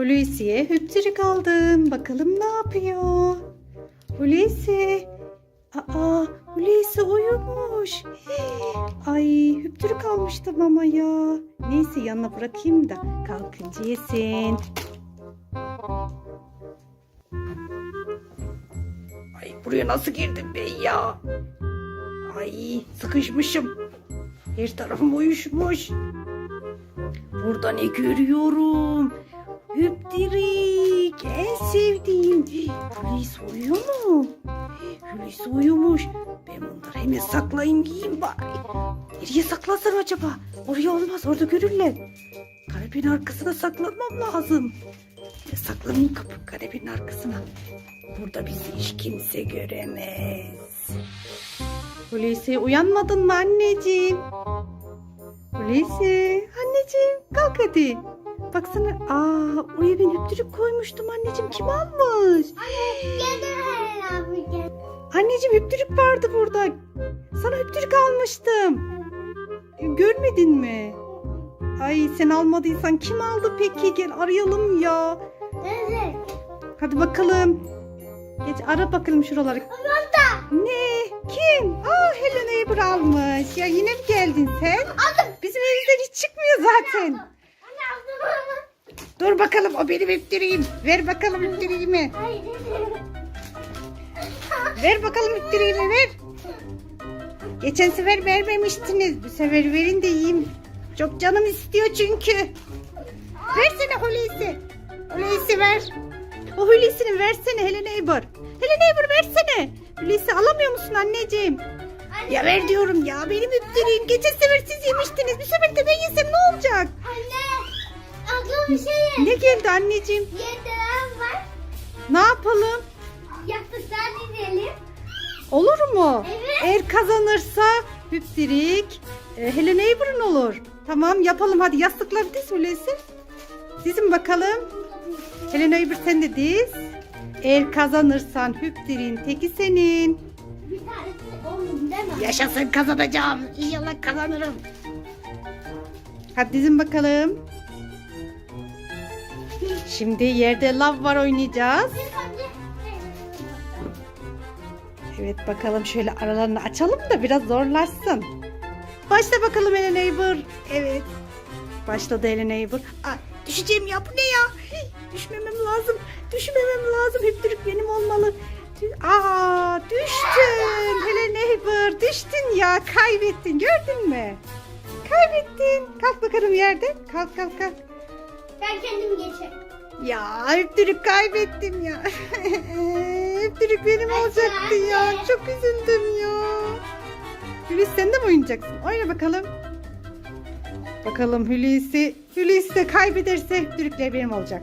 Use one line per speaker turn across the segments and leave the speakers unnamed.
Hulusi'ye hüptürük aldım. Bakalım ne yapıyor? Hulusi. Aa, Hulusi uyumuş. Ay, hüptürük almıştım ama ya. Neyse yanına bırakayım da kalkınca yesin. Ay buraya nasıl girdim ben ya? Ay sıkışmışım. Her tarafım uyuşmuş. Burada ne görüyorum? Hüptirik en sevdiğim. Hulusi uyuyor mu? Hulusi uyumuş. Ben bunları hemen saklayayım giyeyim bari. Nereye saklasam acaba? Oraya olmaz orada görürler. Kanepenin arkasına saklanmam lazım. Ya saklanayım kapı kanepenin arkasına. Burada bizi hiç kimse göremez. Hulusi uyanmadın mı anneciğim? Hulusi anneciğim kalk hadi. Baksana aa oraya ben hüptürük koymuştum anneciğim kim almış?
Gel abi gel.
Anneciğim hüptürük vardı burada. Sana hüptürük almıştım. Görmedin mi? Ay sen almadıysan kim aldı peki? Gel arayalım ya.
Evet.
Hadi bakalım. Geç ara bakalım şuraları.
Orada.
Ne? Kim? Aa Helen Neighbor almış. Ya yine mi geldin sen?
Aldım.
Bizim evimizden hiç çıkmıyor zaten. Dur bakalım o benim hüptürüğüm. Ver bakalım.
Hayır.
Ver bakalım hüptürüğümü ver. Geçen sefer vermemiştiniz. Bu sefer verin de yiyeyim. Çok canım istiyor çünkü. Versene Hulusi. Hulusi ver. O Hulusi'ni versene Helen Neighbor. Helen Neighbor versene. Hulusi alamıyor musun anneciğim? Ya ver diyorum ya benim hüptürüğüm. Geçen sefer siz yemiştiniz. Bu sefer de
bir şey
Ne geldi anneciğim?
Yeter var.
Ne yapalım?
Yastıklar dizelim.
Olur mu?
Evet.
Eğer kazanırsa hüptirik e, Helen Neighbor'ın olur. Tamam yapalım hadi yastıkları diz Hulusi. Dizin bakalım. Helen Neighbor sen de diz. Eğer kazanırsan hüptirin teki senin.
Bir tanesi onun değil mi?
Yaşasın kazanacağım. İnşallah kazanırım. Hadi dizin bakalım. Şimdi yerde lav var oynayacağız. Evet bakalım şöyle aralarını açalım da biraz zorlaşsın. Başla bakalım Helen Neighbor. Evet. Başladı Helen Neighbor. Ay, düşeceğim ya bu ne ya? Düşmemem lazım. Düşmemem lazım. Hüptürük benim olmalı. Aa düştün. Helen Neighbor düştün ya. Kaybettin gördün mü? Kaybettin. Kalk bakalım yerden. Kalk kalk kalk.
Ben kendim geçeyim.
Ya hüptürük kaybettim ya. hüptürük benim olacaktı ya. Çok üzüldüm ya. Hulusi sen de mi oynayacaksın? Oyna bakalım. Bakalım Hulusi. Hulusi de kaybederse hüptürükler benim olacak.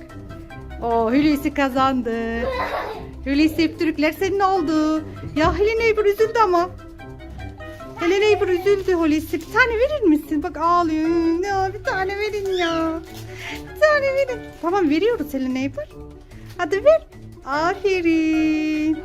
Oo Hulusi kazandı. Hulusi hüptürükler senin oldu. Ya Helen Neighbor üzüldü ama. Helen Neighbor üzüldü Hulusi. Bir tane verir misin? Bak ağlıyor. Ya bir tane verin ya. Bir tane verin. Tamam veriyoruz Helen Neighbor. Hadi ver. Aferin.